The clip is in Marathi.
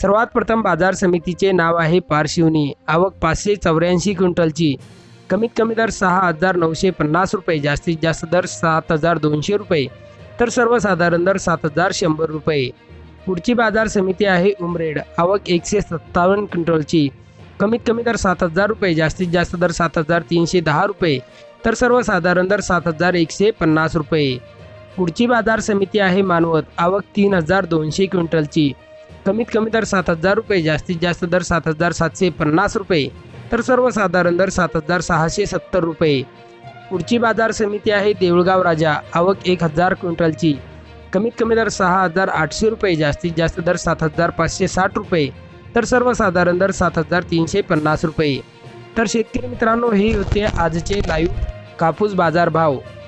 सर्वात प्रथम बाजार समितीचे नाव आहे पारशिवनी. आवक पाचशे चौऱ्याऐंशी क्विंटलची. कमीत कमी दर सहा हजार नऊशे पन्नास रुपये जास्तीत जास्त दर सात हजार दोनशे रुपये तर सर्वसाधारण दर सात हजार शंभर रुपये. पुढची बाजार समिती आहे उमरेड. आवक एकशे सत्तावन्न क्विंटलची. कमीत कमी दर सात हजार रुपये जास्तीत जास्त दर सात हजार तीनशे दहा रुपये तर सर्वसाधारण दर सात हजार एकशे पन्नास रुपये. पुढची बाजार समिती आहे मानवत. आवक तीन हजार दोनशे क्विंटलची. कमीत कमी दर सात हजार रुपये जास्तीत जास्त दर सात हजार सातशे पन्नास रुपये. तर सर्वसाधारण दर सात हजार सहाशे सत्तर रुपये. पुढची बाजार समिती आहे देऊळगाव राजा. आवक एक हजार क्विंटलची. कमीत कमी दर सहा हजार आठशे रुपये जास्तीत जास्त दर सात हजार पाचशे साठ रुपये. तर सर्वसाधारण दर सात हजार तीनशे पन्नास रुपये. तर शेतकरी मित्रांनो हे होते आजचे लाईव्ह कापूस बाजार भाव.